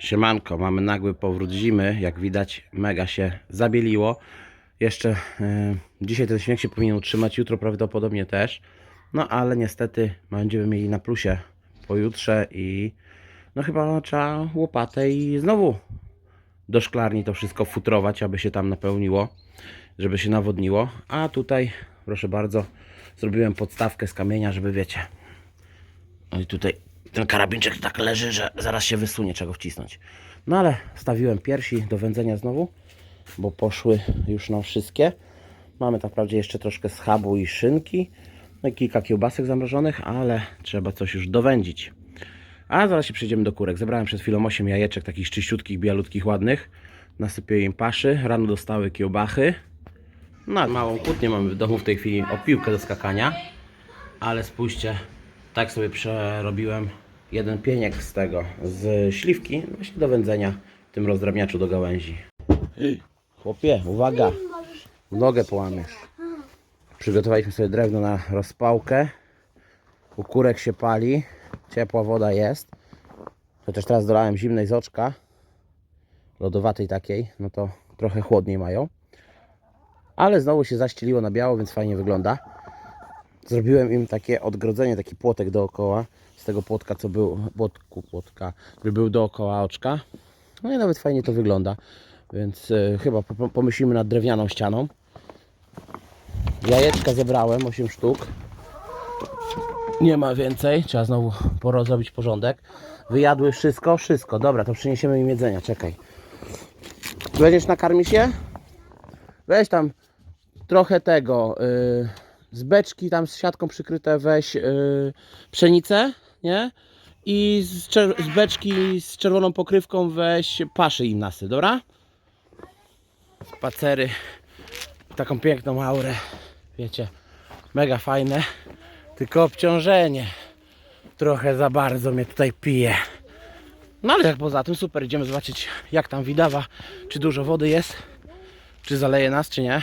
Siemanko, mamy nagły powrót zimy. Jak widać, mega się zabieliło. Jeszcze e, dzisiaj ten śnieg się powinien utrzymać, jutro prawdopodobnie też. No ale niestety będziemy mieli na plusie pojutrze i no chyba trzeba łopatę i znowu do szklarni to wszystko futrować, aby się tam napełniło, żeby się nawodniło. A tutaj, proszę bardzo, zrobiłem podstawkę z kamienia, żeby wiecie. No i tutaj ten karabinczek tak leży, że zaraz się wysunie, czego wcisnąć. No ale stawiłem piersi do wędzenia znowu, bo poszły już nam wszystkie. Mamy tak naprawdę jeszcze troszkę schabu i szynki, no i kilka kiełbasek zamrożonych, ale trzeba coś już dowędzić. A zaraz się przejdziemy do kurek. Zebrałem przed chwilą 8 jajeczek, takich czyściutkich, bialutkich, ładnych. Nasypię im paszy. Rano dostały kiełbachy. No, małą kłótnię mamy w domu w tej chwili o piłkę do skakania. Ale spójrzcie, tak sobie przerobiłem jeden pieniek z tego, z śliwki, właśnie do wędzenia w tym rozdrabniaczu do gałęzi. Chłopie, uwaga, nogę połamiesz. Przygotowaliśmy sobie drewno na rozpałkę. U kurek się pali, ciepła woda jest. Chociaż teraz dolałem zimnej z oczka, lodowatej takiej, no to trochę chłodniej mają. Ale znowu się zaścieliło na biało, więc fajnie wygląda. Zrobiłem im takie odgrodzenie, taki płotek dookoła z tego płotka, co był, płotku, płotka, który był dookoła oczka. No i nawet fajnie to wygląda, więc e, chyba po- pomyślimy nad drewnianą ścianą. Jajeczka zebrałem, 8 sztuk. Nie ma więcej, trzeba znowu poro zrobić porządek. Wyjadły wszystko, wszystko. Dobra, to przyniesiemy im jedzenia, czekaj. Będziesz nakarmić się? Weź tam trochę tego, y, z beczki tam z siatką przykryte weź y, pszenicę, nie? I z, z beczki z czerwoną pokrywką weź paszy im nasy, dobra? Spacery, taką piękną aurę, wiecie, mega fajne, tylko obciążenie trochę za bardzo mnie tutaj pije. No ale jak poza tym super, idziemy zobaczyć jak tam widawa, czy dużo wody jest, czy zaleje nas, czy nie.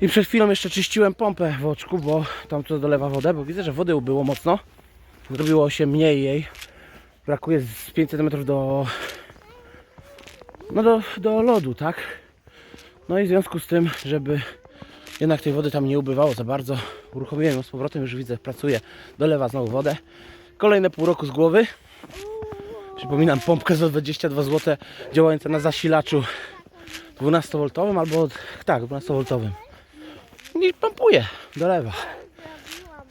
I przed chwilą jeszcze czyściłem pompę w oczku, bo tam to dolewa wodę, bo widzę, że wody ubyło mocno. Zrobiło się mniej jej. Brakuje z 500 metrów do, no do, do lodu, tak? No i w związku z tym, żeby jednak tej wody tam nie ubywało za bardzo, uruchomiłem ją z powrotem, już widzę, pracuje, dolewa znowu wodę. Kolejne pół roku z głowy. Przypominam, pompkę za 22 zł działająca na zasilaczu 12V albo tak, 12V. I pompuje, dolewa.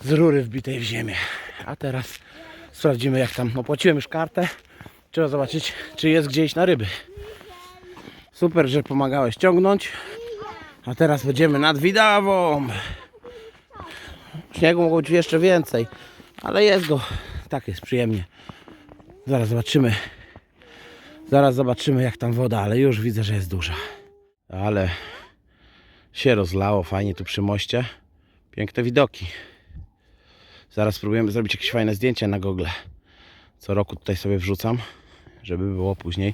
Z rury wbitej w ziemię. A teraz sprawdzimy jak tam. Opłaciłem już kartę. Trzeba zobaczyć, czy jest gdzieś na ryby. Super, że pomagałeś ciągnąć. A teraz będziemy nad Widawą. Śniegu mogło być jeszcze więcej, ale jest go. Tak jest przyjemnie. Zaraz zobaczymy. Zaraz zobaczymy jak tam woda, ale już widzę, że jest duża. Ale się rozlało fajnie tu przy moście. Piękne widoki. Zaraz spróbujemy zrobić jakieś fajne zdjęcia na Google. Co roku tutaj sobie wrzucam, żeby było później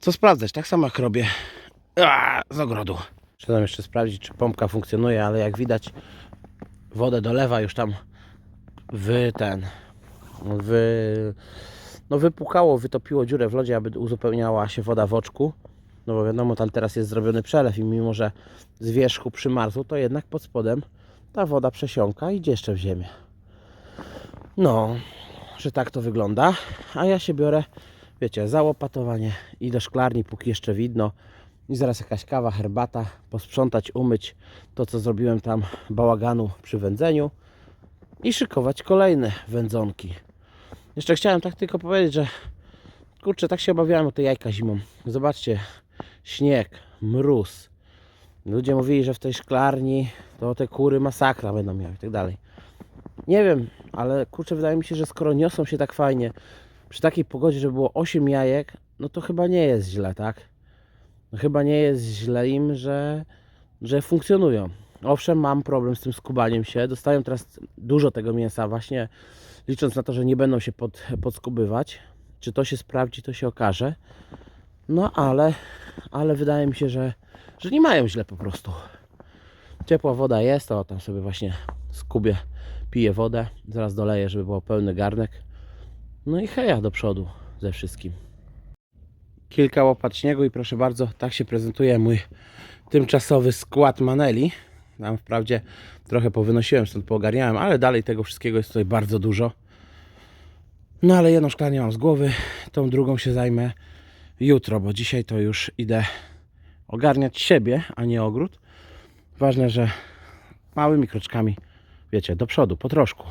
co sprawdzać. Tak samo jak robię Aaaa, z ogrodu. Trzeba jeszcze sprawdzić, czy pompka funkcjonuje, ale jak widać wodę dolewa już tam w ten w no wypukało, wytopiło dziurę w lodzie, aby uzupełniała się woda w oczku. No bo wiadomo, tam teraz jest zrobiony przelew i mimo, że z wierzchu przymarzło, to jednak pod spodem ta woda przesiąka i idzie jeszcze w ziemię. No, że tak to wygląda. A ja się biorę, wiecie, za łopatowanie i do szklarni, póki jeszcze widno. I zaraz jakaś kawa, herbata, posprzątać, umyć to, co zrobiłem tam bałaganu przy wędzeniu i szykować kolejne wędzonki. Jeszcze chciałem tak tylko powiedzieć, że kurczę, tak się obawiałem o te jajka zimą. Zobaczcie, śnieg, mróz. Ludzie mówili, że w tej szklarni to te kury masakra będą miały i tak dalej. Nie wiem, ale kurczę, wydaje mi się, że skoro niosą się tak fajnie, przy takiej pogodzie, że było 8 jajek, no to chyba nie jest źle, tak? No chyba nie jest źle im, że, że funkcjonują. Owszem, mam problem z tym skubaniem się. Dostają teraz dużo tego mięsa, właśnie licząc na to, że nie będą się pod, podskubywać. Czy to się sprawdzi, to się okaże. No ale, ale wydaje mi się, że, że nie mają źle po prostu. Ciepła woda jest, o tam sobie właśnie skubię, piję wodę. Zaraz doleję, żeby był pełny garnek. No i heja do przodu. ze wszystkim. Kilka łopat śniegu i proszę bardzo, tak się prezentuje mój tymczasowy skład maneli. Tam wprawdzie trochę powynosiłem, stąd poogarniałem, ale dalej tego wszystkiego jest tutaj bardzo dużo. No ale jedną szklarnię mam z głowy, tą drugą się zajmę jutro, bo dzisiaj to już idę ogarniać siebie, a nie ogród. Ważne, że małymi kroczkami, wiecie, do przodu, po troszku.